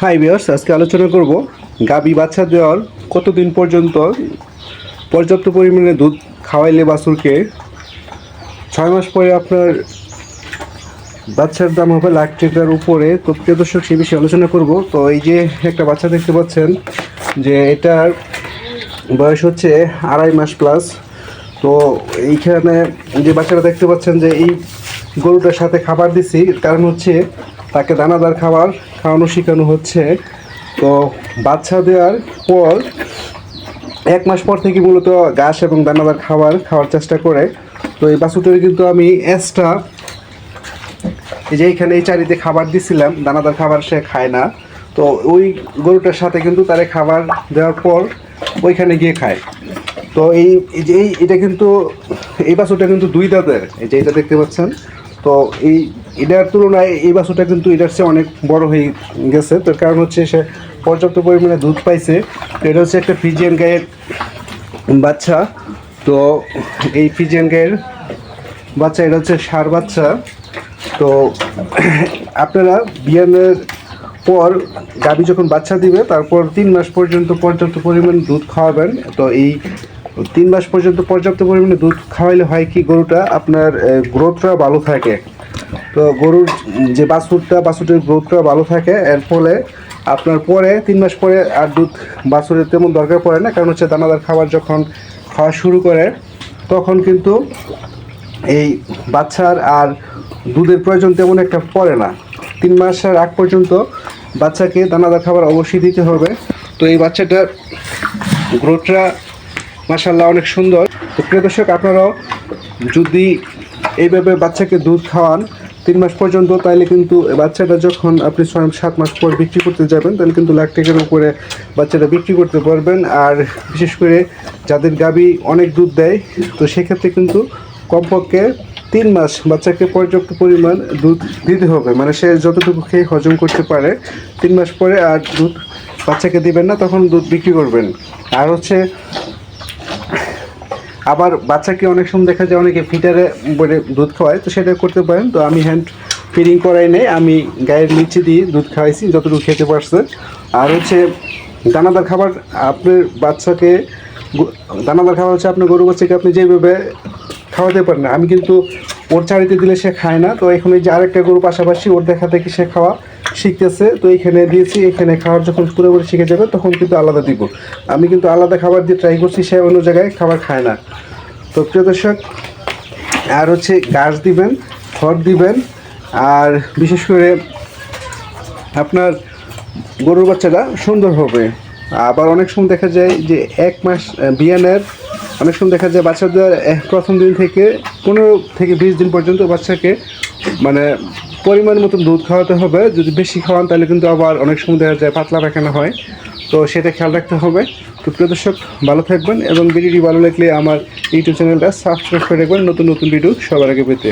High বিয়ার্স আজকে আলোচনা করব গাবি বাচ্চা দেওয়ার কতদিন পর্যন্ত পর্যাপ্ত পরিমাণে দুধ খাওয়াইলে বাছুরকে ছয় মাস পরে আপনার বাচ্চার দাম হবে লাখ টাকার উপরে। তো প্রিয় দর্শক, সে বিষয়ে আলোচনা করব। তো এই যে একটা বাচ্চা দেখতে পাচ্ছেন, যে এটার বয়স হচ্ছে আড়াই মাস প্লাস তো এইখানে যে বাচ্চাটা দেখতে পাচ্ছেন, যে এই গরুটার সাথে খাবার দিছি কারণ হচ্ছে তাকে দানাদার খাবার খাওয়ানো শেখানো হচ্ছে। তো বাচ্চা দেওয়ার পর এক মাস পর থেকে মূলত ঘাস এবং দানাদার খাবার খাওয়ার চেষ্টা করে। তো এই বাছুরটাকে কিন্তু আমি এক্সট্রা এই যে এইখানে এই চারিতে খাবার দিছিলাম, দানাদার খাবার সে খায় না। তো ওই গরুটার সাথে কিন্তু তারে খাবার দেওয়ার পর ওইখানে গিয়ে খায়। তো এই এই, এটা কিন্তু এই বাছুরটা কিন্তু দুই দাঁতের, এই যে এটা দেখতে পাচ্ছেন। তো এই এটার তুলনায় এই বাছুরটা কিন্তু এটার চেয়ে অনেক বড় হয়ে গেছে। তার কারণ হচ্ছে সে পর্যাপ্ত পরিমাণে দুধ পাইছে। এটা হচ্ছে একটা ফিজিয়ান গায়ের বাচ্চা। তো এই ফিজিয়ান গায়ের বাচ্চা, এটা হচ্ছে সার বাচ্চা। তো আপনারা বিয়ানের পর গাভী যখন বাচ্চা দিবে, তারপর তিন মাস পর্যন্ত পর্যাপ্ত পরিমাণ দুধ খাওয়াবেন। তো এই তিন মাস পর্যন্ত পর্যাপ্ত পরিমাণে দুধ খাওয়াইলে হয় কি গরুটা? আপনার গ্রোথটা ভালো থাকে। তো গরুর যে বাছুরটা বাছুরের গ্রোথটা ভালো থাকে, এর ফলে আপনার পরে, তিন মাস পরে আর দুধ বাছুরের তেমন দরকার পড়ে না। কারণ হচ্ছে দানাদার খাবার যখন খাওয়া শুরু করে, তখন কিন্তু এই বাচ্চার আর দুধের প্রয়োজন তেমন একটা পড়ে না। তিন মাসের আগ পর্যন্ত বাচ্চাকে দানাদার খাবার অবশ্যই দিতে হবে। তো এই বাচ্চাটার গ্রোথটা মাসাল্লাহ অনেক সুন্দর। তো প্রিয় দর্শক, আপনারাও যদি এইভাবে বাচ্চাকে দুধ খাওয়ান তিন মাস পর্যন্ত তাহলে কিন্তু বাচ্চাটা যখন আপনি ছয়, সাত মাস পর বিক্রি করতে যাবেন তাহলে কিন্তু লাখ টাকার উপরে বাচ্চাটা বিক্রি করতে পারবেন। আর বিশেষ করে যাদের গাবি অনেক দুধ দেয়, তো সেক্ষেত্রে কিন্তু কমপক্ষে তিন মাস বাচ্চাকে পর্যাপ্ত পরিমাণ দুধ দিতে হবে। মানে সে যতটুকু খেয়ে হজম করতে পারে, তিন মাস পরে আর দুধ বাচ্চাকে দিবেন না, তখন দুধ বিক্রি করবেন। আর হচ্ছে আবার বাচ্চাকে অনেক সময় দেখা যায় অনেকে ফিটারে বলে দুধ খাওয়ায়, তো সেটা করতে পারেন তো আমি হ্যান্ড ফিডিং করাই নেই, আমি গায়ের নিচে দিয়ে দুধ খাওয়াইছি, যতটুকু খেতে পারছে আর হচ্ছে দানাদার খাবার, আপনার বাচ্চাকে দানাদার খাবার হচ্ছে আপনার গরু বাচ্চাকে আপনি যেভাবে খাওয়াতে পারেন। আমি কিন্তু ওর চারিতে দিলে সে খায় না। তো এখানে যে আরেকটা গরু পাশাপাশি ওর দেখা দেখি সে খাওয়া শিখতেছে। তো এখানে দিয়েছি, এখানে খাওয়ার যখন পুরোপুরি শিখে যাবে তখন কিন্তু আলাদা দিব। আমি কিন্তু আলাদা খাবার দিয়ে ট্রাই করছি, সে অন্য জায়গায় খাবার খায় না। তো প্রিয় দর্শক, আর হচ্ছে গাছ দিবেন, খড় দিবেন, আর বিশেষ করে আপনার গরুর বাচ্চাটা সুন্দর হবে। আবার অনেক সময় দেখা যায় যে এক মাস বিয়ানের অনেক সময় দেখা যায় বাচ্চাদের প্রথম দিন থেকে পনেরো থেকে বিশ দিন পর্যন্ত বাচ্চাকে মানে পরিমাণ মতন দুধ খাওয়াতে হবে। যদি বেশি খাওয়ান তাহলে কিন্তু আবার অনেক সময় দেখা যায় পাতলা পায়খানা হয়। তো সেটা খেয়াল রাখতে হবে। তো প্রিয় দর্শক, ভালো থাকবেন এবং ভিডিওটি ভালো লাগলে আমার ইউটিউব চ্যানেলটা সাবস্ক্রাইব করে রাখবেন। নতুন নতুন ভিডিও সবার আগে পেতে।